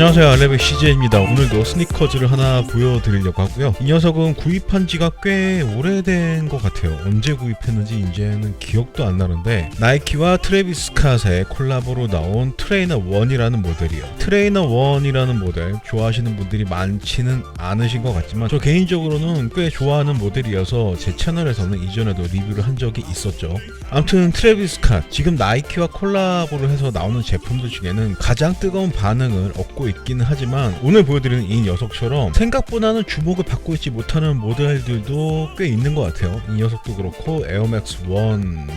안녕하세요. 알레베 CJ입니다. 오늘도 스니커즈를 하나 보여드리려고 하고요. 이 녀석은 구입한 지가 꽤 오래된 것 같아요. 언제 구입했는지 이제는 기억도 안 나는데 나이키와 트래비스 스캇의 콜라보로 나온 트레이너 1이라는 모델이에요. 트레이너 1이라는 모델 좋아하시는 분들이 많지는 않으신 것 같지만 저 개인적으로는 꽤 좋아하는 모델이어서 제 채널에서는 이전에도 리뷰를 한 적이 있었죠. 아무튼 트래비스 스캇 지금 나이키와 콜라보를 해서 나오는 제품들 중에는 가장 뜨거운 반응을 얻고 있기는 하지만 오늘 보여드리는 이 녀석처럼 생각보다는 주목을 받고 있지 못하는 모델들도 꽤 있는 것 같아요 이 녀석도 그렇고 에어맥스 1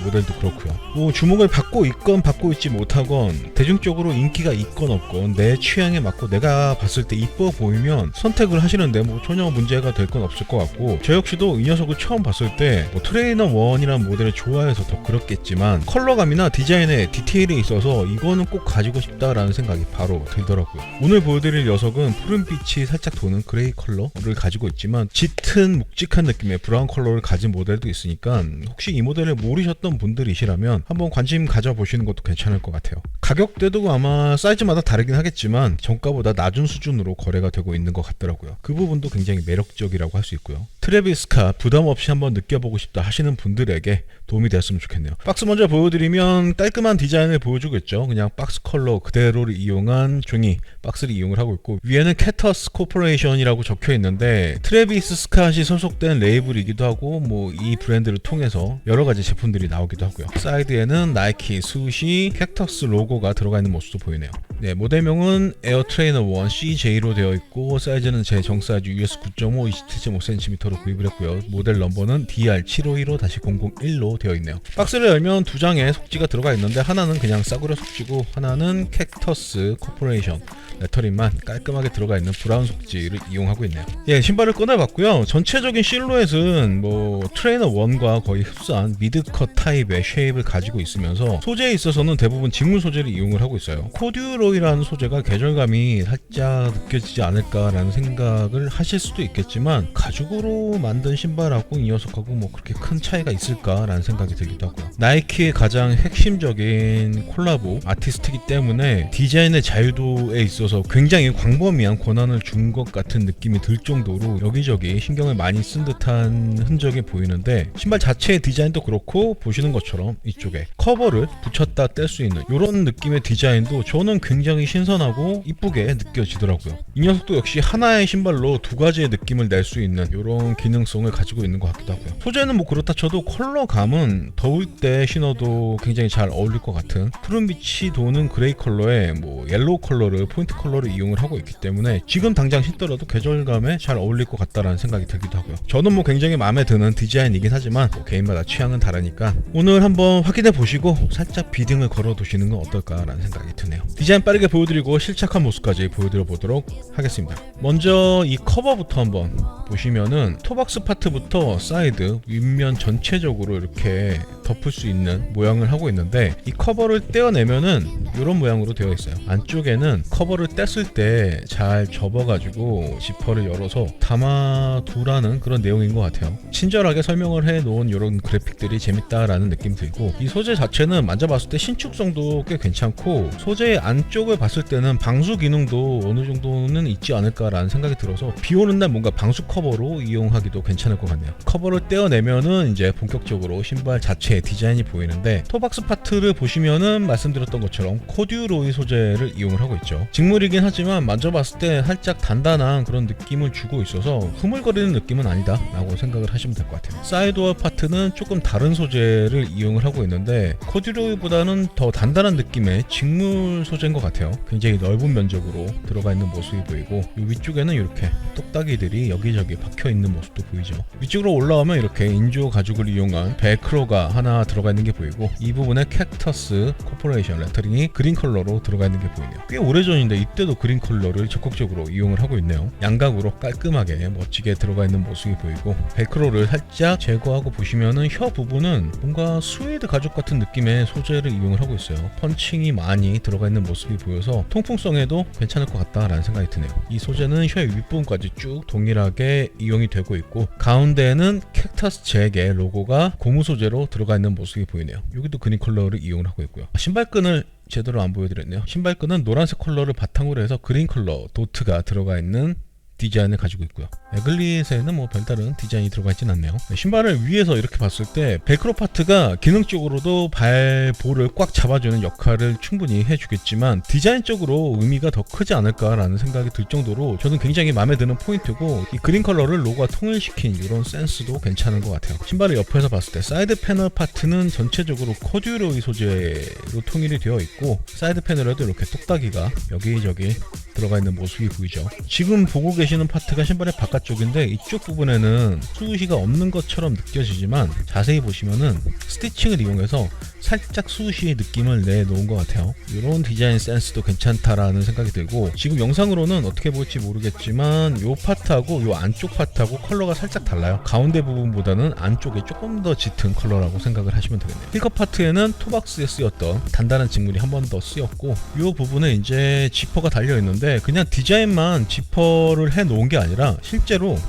모델도 그렇고요 뭐 주목을 받고 있건 받고 있지 못하건 대중적으로 인기가 있건 없건 내 취향에 맞고 내가 봤을 때 이뻐 보이면 선택을 하시는데 뭐 전혀 문제가 될 건 없을 것 같고 저 역시도 이 녀석을 처음 봤을 때 뭐 트레이너 1이라는 모델을 좋아해서 더 그렇겠지만 컬러감이나 디자인에 디테일이 있어서 이거는 꼭 가지고 싶다라는 생각이 바로 들더라고요. 오늘 보여드릴 녀석은 푸른빛이 살짝 도는 그레이 컬러를 가지고 있지만 짙은 묵직한 느낌의 브라운 컬러를 가진 모델도 있으니까 혹시 이 모델을 모르셨던 분들이시라면 한번 관심 가져보시는 것도 괜찮을 것 같아요. 가격대도 아마 사이즈마다 다르긴 하겠지만 정가보다 낮은 수준으로 거래가 되고 있는 것 같더라고요. 그 부분도 굉장히 매력적이라고 할 수 있고요. 트레비스카 부담 없이 한번 느껴보고 싶다 하시는 분들에게 도움이 되었으면 좋겠네요. 박스 먼저 보여드리면 깔끔한 디자인을 보여주겠죠. 그냥 박스 컬러 그대로를 이용한 종이 박스를 이용을 하고 있고 위에는 캐터스 코퍼레이션이라고 적혀 있는데 트레비스 스캇이 소속된 레이블이기도 하고 뭐 이 브랜드를 통해서 여러 가지 제품들이 나오기도 하고요. 사이드에는 나이키, 수시, 캡터스 로고가 들어가 있는 모습도 보이네요. 네, 모델명은 에어 트레이너 1 CJ로 되어 있고 사이즈는 제 정 사이즈 US 9.5 27.5cm로 구입을 했고요. 모델 넘버는 DR751-001로 되어 있네요. 박스를 열면 두 장의 속지가 들어가 있는데 하나는 그냥 싸구려 속지고 하나는 캡터스 코퍼레이션 레터링만 깔끔하게 들어가 있는 브라운 속지를 이용하고 있네요. 예, 신발을 꺼내봤고요. 전체적인 실루엣은 뭐 트레이너 1과 거의 흡사한 미드컷 타입의 쉐입을 가지고 있으면서 소재에 있어서는 대부분 직물 소재를 이용을 하고 있어요. 코듀로이라는 소재가 계절감이 살짝 느껴지지 않을까라는 생각을 하실 수도 있겠지만 가죽으로 만든 신발하고 이 녀석하고 뭐 그렇게 큰 차이가 있을까라는 생각이 들기도 하고요. 나이키의 가장 핵심적인 콜라보 아티스트이기 때문에 디자인의 자유도에 있어서 굉장히 광범위한 권한을 준 것 같은 느낌이 들 정도로 여기저기 신경을 많이 쓴 듯한 흔적이 보이는데 신발 자체의 디자인도 그렇고 보시는 것처럼 이쪽에 커버를 붙였다 뗄 수 있는 이런 느낌의 디자인도 저는 굉장히 신선하고 이쁘게 느껴지더라고요. 이 녀석도 역시 하나의 신발로 두 가지의 느낌을 낼 수 있는 이런 기능성을 가지고 있는 것 같기도 하고요. 소재는 뭐 그렇다 쳐도 컬러감은 더울 때 신어도 굉장히 잘 어울릴 것 같은 푸른 빛이 도는 그레이 컬러에 뭐 옐로우 컬러를 포인트 컬러를 이용을 하고 있기 때문에 지금 당장 신더라도 계절감에 잘 어울릴 것 같다라는 생각이 들기도 하고요. 저는 뭐 굉장히 마음에 드는 디자인이긴 하지만 뭐 개인마다 취향은 다르니까 오늘 한번 확인해 보시고 살짝 비딩을 걸어 두시는 건 어떨까라는 생각이 드네요. 디자인 빠르게 보여드리고 실착한 모습까지 보여드려 보도록 하겠습니다. 먼저 이 커버부터 한번 보시면은 토박스 파트부터 사이드 윗면 전체적으로 이렇게 덮을 수 있는 모양을 하고 있는데 이 커버를 떼어내면은 이런 모양으로 되어 있어요. 안쪽에는 커버를 뗐을 때 잘 접어가지고 지퍼를 열어서 담아두라는 그런 내용인 것 같아요. 친절하게 설명을 해놓은 이런 그래픽들이 재밌다라는 느낌 들고 이 소재 자체는 만져봤을 때 신축성도 꽤 괜찮고 소재 안쪽을 봤을 때는 방수 기능도 어느 정도는 있지 않을까라는 생각이 들어서 비 오는 날 뭔가 방수 커버로 이용하기도 괜찮을 것 같네요. 커버를 떼어내면은 이제 본격적으로 신발 자체의 디자인이 보이는데 토박스 파트를 보시면은 말씀드렸던 것처럼 코듀로이 소재를 이용을 하고 있죠. 직물 이긴 하지만 만져봤을 때 살짝 단단한 그런 느낌을 주고 있어서 흐물거리는 느낌은 아니다 라고 생각을 하시면 될 것 같아요. 사이드와 파트는 조금 다른 소재를 이용을 하고 있는데 코듀로이보다는 더 단단한 느낌의 직물 소재인 것 같아요. 굉장히 넓은 면적으로 들어가 있는 모습이 보이고 이 위쪽에는 이렇게 똑딱이들이 여기저기 박혀 있는 모습도 보이죠. 위쪽으로 올라오면 이렇게 인조 가죽을 이용한 벨크로가 하나 들어가 있는 게 보이고 이 부분에 캡터스 코퍼레이션 레터링이 그린 컬러로 들어가 있는 게 보이네요. 꽤 오래전인데 이때도 그린 컬러를 적극적으로 이용을 하고 있네요. 양각으로 깔끔하게 멋지게 들어가 있는 모습이 보이고 벨크로를 살짝 제거하고 보시면은 혀 부분은 뭔가 스웨이드 가죽 같은 느낌의 소재를 이용을 하고 있어요. 펀칭이 많이 들어가 있는 모습이 보여서 통풍성에도 괜찮을 것 같다라는 생각이 드네요. 이 소재는 혀의 윗부분까지 쭉 동일하게 이용이 되고 있고 가운데에는 캡터스 잭의 로고가 고무 소재로 들어가 있는 모습이 보이네요. 여기도 그린 컬러를 이용을 하고 있고요. 신발끈을 제대로 안 보여드렸네요. 신발끈은 노란색 컬러를 바탕으로 해서 그린 컬러 도트가 들어가 있는 디자인을 가지고 있고요. 에글릿에는 뭐 별다른 디자인이 들어가 있진 않네요. 네, 신발을 위에서 이렇게 봤을 때 벨크로 파트가 기능적으로도 발볼을 꽉 잡아주는 역할을 충분히 해주겠지만 디자인적으로 의미가 더 크지 않을까라는 생각이 들 정도로 저는 굉장히 마음에 드는 포인트고 이 그린 컬러를 로고와 통일시킨 이런 센스도 괜찮은 것 같아요. 신발을 옆에서 봤을 때 사이드 패널 파트는 전체적으로 코듀로이 소재로 통일이 되어 있고 사이드 패널에도 이렇게 똑딱이가 여기저기 들어가 있는 모습이 보이죠. 지금 보고 계 시는 파트가 신발의 바깥쪽인데 이쪽 부분에는 수시가 없는 것처럼 느껴지지만 자세히 보시면은 스티칭을 이용해서 살짝 수시의 느낌을 내놓은 것 같아요. 이런 디자인 센스도 괜찮다라는 생각이 들고 지금 영상으로는 어떻게 보일지 모르겠지만 이 파트하고 이 안쪽 파트하고 컬러가 살짝 달라요. 가운데 부분보다는 안쪽에 조금 더 짙은 컬러라고 생각을 하시면 되겠네요. 힐컵 파트에는 토박스에 쓰였던 단단한 직물이 한 번 더 쓰였고 이 부분에 이제 지퍼가 달려 있는데 그냥 디자인만 지퍼를 해 놓은 게 아니라 실제로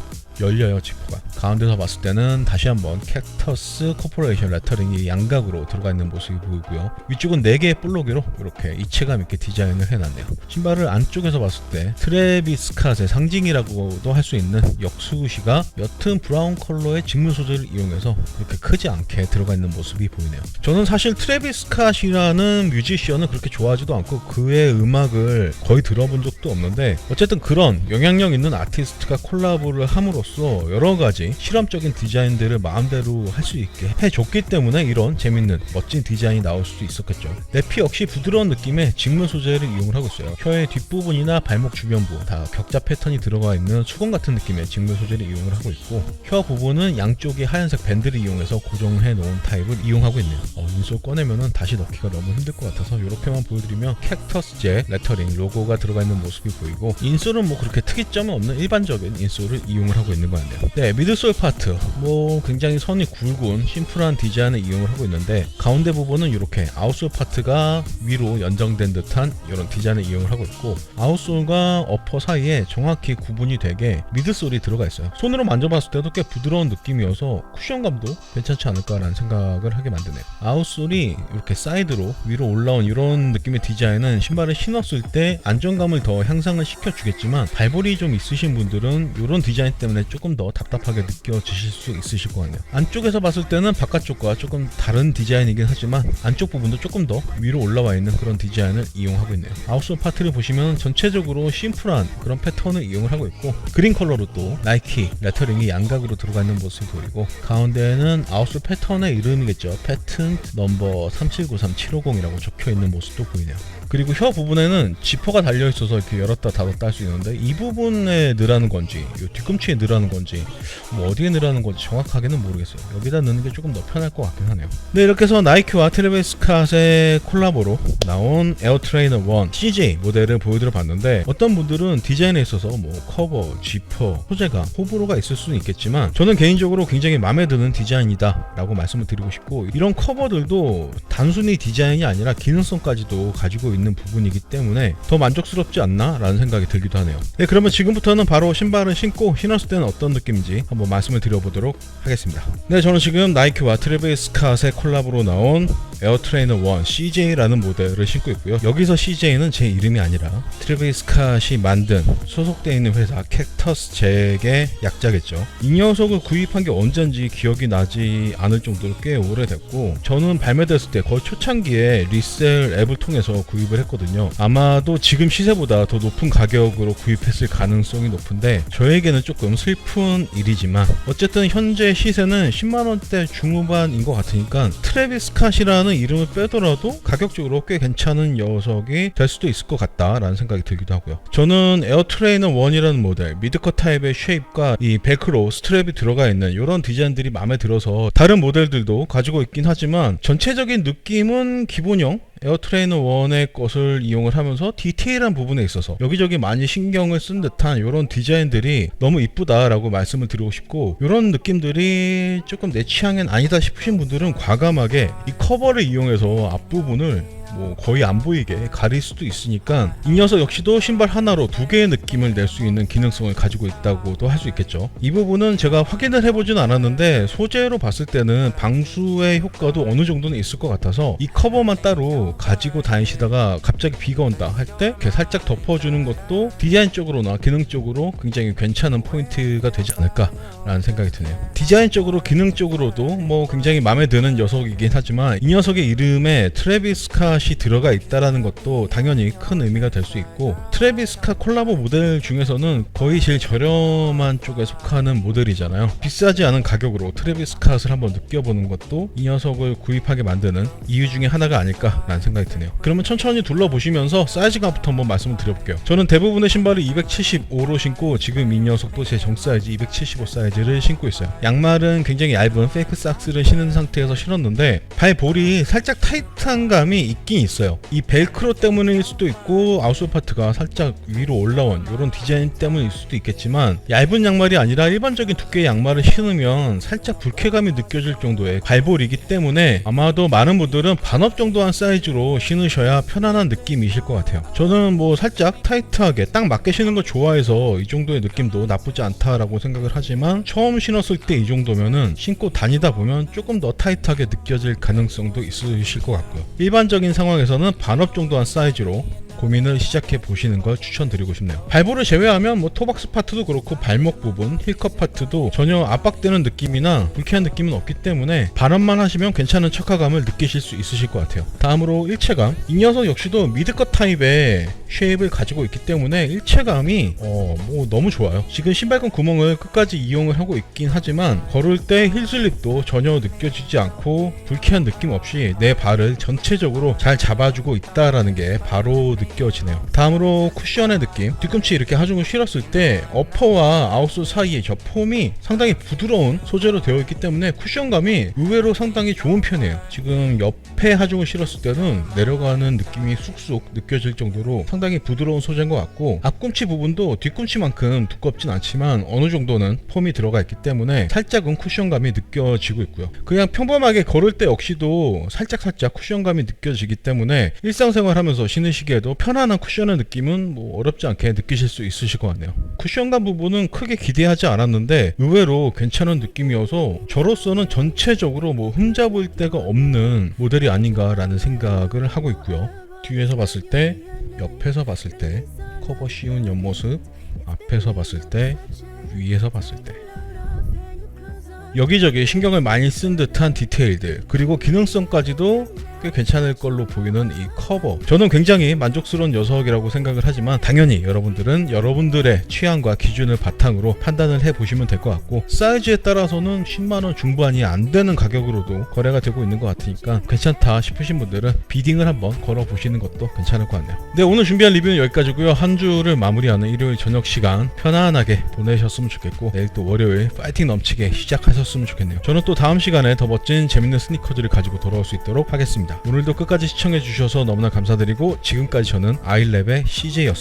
열려요 지퍼가. 가운데서 봤을 때는 다시 한번 캡터스 코퍼레이션 레터링이 양각으로 들어가 있는 모습이 보이고요. 위쪽은 4개의 볼로게로 이렇게 이체감 있게 디자인을 해놨네요. 신발을 안쪽에서 봤을 때 트레비스 캇의 상징이라고도 할 수 있는 역수시가 옅은 브라운 컬러의 직물 소재를 이용해서 그렇게 크지 않게 들어가 있는 모습이 보이네요. 저는 사실 트레비스 캇이라는 뮤지션을 그렇게 좋아하지도 않고 그의 음악을 거의 들어본 적도 없는데 어쨌든 그런 영향력 있는 아티스트가 콜라보를 함으로 써 여러 가지 실험적인 디자인들을 마음대로 할 수 있게 해줬기 때문에 이런 재밌는 멋진 디자인이 나올 수도 있었겠죠. 내피 역시 부드러운 느낌의 직물 소재를 이용을 하고 있어요. 혀의 뒷부분이나 발목 주변부 다 격자 패턴이 들어가 있는 수건 같은 느낌의 직물 소재를 이용을 하고 있고 혀 부분은 양쪽에 하얀색 밴드를 이용해서 고정해 놓은 타입을 이용하고 있네요. 어, 인솔 꺼내면은 다시 넣기가 너무 힘들 것 같아서 이렇게만 보여드리면 캡터스 제 레터링 로고가 들어가 있는 모습이 보이고 인솔은 뭐 그렇게 특이점이 없는 일반적인 인솔을 이용을 하고 있는 것 같네요. 네, 미드솔 파트 뭐 굉장히 선이 굵은 심플한 디자인을 이용을 하고 있는데 가운데 부분은 이렇게 아웃솔 파트가 위로 연정된 듯한 이런 디자인을 이용을 하고 있고 아웃솔과 어퍼 사이에 정확히 구분이 되게 미드솔이 들어가 있어요. 손으로 만져봤을 때도 꽤 부드러운 느낌이어서 쿠션감도 괜찮지 않을까라는 생각을 하게 만드네요. 아웃솔이 이렇게 사이드로 위로 올라온 이런 느낌의 디자인은 신발을 신었을 때 안정감을 더 향상을 시켜주겠지만 발볼이 좀 있으신 분들은 이런 디자인 때문에 조금 더 답답하게 느껴지실 수 있으실 것 같네요. 안쪽에서 봤을 때는 바깥쪽과 조금 다른 디자인이긴 하지만 안쪽 부분도 조금 더 위로 올라와 있는 그런 디자인을 이용하고 있네요. 아웃솔 파트를 보시면 전체적으로 심플한 그런 패턴을 이용을 하고 있고 그린 컬러로 또 나이키 레터링이 양각으로 들어가 있는 모습이 보이고 가운데에는 아웃솔 패턴의 이름이겠죠. 패튼 넘버 3793750이라고 적혀 있는 모습도 보이네요. 그리고 혀 부분에는 지퍼가 달려 있어서 이렇게 열었다 닫았다 할 수 있는데 이 부분에 넣으라는 건지 이 뒤꿈치에 넣으라는 건지 뭐 어디에 넣으라는 건지 정확하게는 모르겠어요. 여기다 넣는 게 조금 더 편할 것 같긴 하네요. 네 이렇게 해서 나이키와 트레베스 캇의 콜라보로 나온 에어트레이너 1 CJ 모델을 보여드려 봤는데 어떤 분들은 디자인에 있어서 뭐 커버, 지퍼, 소재가 호불호가 있을 수는 있겠지만 저는 개인적으로 굉장히 마음에 드는 디자인이다 라고 말씀을 드리고 싶고 이런 커버들도 단순히 디자인이 아니라 기능성까지도 가지고 있는 부분이기 때문에 더 만족스럽지 않나 라는 생각이 들기도 하네요 네 그러면 지금부터는 바로 신발을 신고 신었을 때는 어떤 느낌인지 한번 말씀을 드려보도록 하겠습니다. 네 저는 지금 나이키와 트레베스 캇의 콜라보로 나온 에어트레이너 1 CJ라는 모델을 신고 있고요. 여기서 CJ는 제 이름이 아니라 트레베스 캇이 만든 소속되어 있는 회사 캡터스 잭의 약자겠죠. 이 녀석을 구입한 게 언젠지 기억이 나지 않을 정도로 꽤 오래됐고 저는 발매됐을 때 거의 초창기에 리셀 앱을 통해서 구입을 했거든요. 아마도 지금 시세보다 더 높은 가격으로 구입했을 가능성이 높은데 저에게는 조금 슬픈 일이지만 어쨌든 현재 시세는 10만원대 중후반인 것 같으니까 트레비스 캇이라는 이름을 빼더라도 가격적으로 꽤 괜찮은 녀석이 될 수도 있을 것 같다라는 생각이 들기도 하고요. 저는 에어트레이너 1이라는 모델 미드컷 타입의 쉐입과 이 벨크로 스트랩이 들어가 있는 이런 디자인들이 마음에 들어서 다른 모델들도 가지고 있긴 하지만 전체적인 느낌은 기본형 에어트레이너 1의 것을 이용을 하면서 디테일한 부분에 있어서 여기저기 많이 신경을 쓴 듯한 이런 디자인들이 너무 이쁘다라고 말씀을 드리고 싶고 이런 느낌들이 조금 내 취향엔 아니다 싶으신 분들은 과감하게 이 커버를 이용해서 앞부분을 뭐 거의 안 보이게 가릴 수도 있으니까 이 녀석 역시도 신발 하나로 두 개의 느낌을 낼 수 있는 기능성을 가지고 있다고도 할 수 있겠죠. 이 부분은 제가 확인을 해보진 않았는데 소재로 봤을 때는 방수의 효과도 어느 정도는 있을 것 같아서 이 커버만 따로 가지고 다니시다가 갑자기 비가 온다 할 때 이렇게 살짝 덮어주는 것도 디자인적으로나 기능적으로 굉장히 괜찮은 포인트가 되지 않을까라는 생각이 드네요. 디자인적으로 기능적으로도 뭐 굉장히 마음에 드는 녀석이긴 하지만 이 녀석의 이름에 트래비스 스 캇이 들어가 있다라는 것도 당연히 큰 의미가 될 수 있고 트래비스 스캇 콜라보 모델 중에서는 거의 제일 저렴한 쪽에 속하는 모델이잖아요. 비싸지 않은 가격으로 트래비스 스캇을 한번 느껴보는 것도 이 녀석을 구입하게 만드는 이유 중에 하나가 아닐까라는 생각이 드네요. 그러면 천천히 둘러보시면서 사이즈감부터 한번 말씀을 드려볼게요. 저는 대부분의 신발을 275로 신고 지금 이 녀석도 제 정 사이즈 275 사이즈를 신고 있어요. 양말은 굉장히 얇은 페이크 삭스를 신은 상태에서 신었는데 발 볼이 살짝 타이트한 감이 있긴 있어요. 이 벨크로 때문일 수도 있고 아웃솔 파트가 살짝 위로 올라온 이런 디자인 때문일 수도 있겠지만 얇은 양말이 아니라 일반적인 두께의 양말을 신으면 살짝 불쾌감이 느껴질 정도의 발볼이기 때문에 아마도 많은 분들은 반업 정도 한 사이즈로 신으셔야 편안한 느낌이실 것 같아요. 저는 뭐 살짝 타이트하게 딱 맞게 신는 걸 좋아해서 이 정도의 느낌도 나쁘지 않다라고 생각을 하지만 처음 신었을 때 이 정도면은 신고 다니다 보면 조금 더 타이트하게 느껴질 가능성도 있으실 것 같고요. 일반적인 상 황에서는 반업 정도 한 사이즈로 고민을 시작해 보시는 걸 추천드리고 싶네요. 발볼을 제외하면 뭐 토박스 파트도 그렇고 발목 부분, 힐컵 파트도 전혀 압박되는 느낌이나 불쾌한 느낌은 없기 때문에 반업만 하시면 괜찮은 척화감을 느끼실 수 있으실 것 같아요. 다음으로 일체감. 이 녀석 역시도 미드컷 타입의 쉐입을 가지고 있기 때문에 일체감이 어, 뭐 너무 좋아요. 지금 신발끈 구멍을 끝까지 이용을 하고 있긴 하지만 걸을 때 힐슬립도 전혀 느껴지지 않고 불쾌한 느낌 없이 내 발을 전체적으로 잘 잡아주고 있다라는 게 바로 느껴 지네요. 다음으로 쿠션의 느낌. 뒤꿈치 이렇게 하중을 실었을 때 어퍼와 아웃솔 사이에 저 폼이 상당히 부드러운 소재로 되어 있기 때문에 쿠션감이 의외로 상당히 좋은 편이에요. 지금 옆에 하중을 실었을 때는 내려가는 느낌이 쑥쑥 느껴질 정도로 상당히 부드러운 소재인 것 같고 앞꿈치 부분도 뒤꿈치만큼 두껍진 않지만 어느 정도는 폼이 들어가 있기 때문에 살짝은 쿠션감이 느껴지고 있고요. 그냥 평범하게 걸을 때 역시도 살짝 살짝 쿠션감이 느껴지기 때문에 일상생활 하면서 신으시기에도 편안한 쿠션의 느낌은 뭐 어렵지 않게 느끼실 수 있으실 것 같네요. 쿠션감 부분은 크게 기대하지 않았는데 의외로 괜찮은 느낌이어서 저로서는 전체적으로 뭐 흠잡을 데가 없는 모델이 아닌가라는 생각을 하고 있고요. 뒤에서 봤을 때, 옆에서 봤을 때, 커버 씌운 옆모습, 앞에서 봤을 때, 위에서 봤을 때. 여기저기 신경을 많이 쓴 듯한 디테일들 그리고 기능성까지도 꽤 괜찮을 걸로 보이는 이 커버. 저는 굉장히 만족스러운 녀석이라고 생각을 하지만 당연히 여러분들은 여러분들의 취향과 기준을 바탕으로 판단을 해보시면 될 것 같고 사이즈에 따라서는 10만원 중반이 안 되는 가격으로도 거래가 되고 있는 것 같으니까 괜찮다 싶으신 분들은 비딩을 한번 걸어보시는 것도 괜찮을 것 같네요. 네 오늘 준비한 리뷰는 여기까지고요. 한 주를 마무리하는 일요일 저녁 시간 편안하게 보내셨으면 좋겠고 내일 또 월요일 파이팅 넘치게 시작하셨으면 좋겠네요. 저는 또 다음 시간에 더 멋진 재밌는 스니커즈를 가지고 돌아올 수 있도록 하겠습니다 오늘도 끝까지 시청해주셔서 너무나 감사드리고 지금까지 저는 아이랩의 CJ였습니다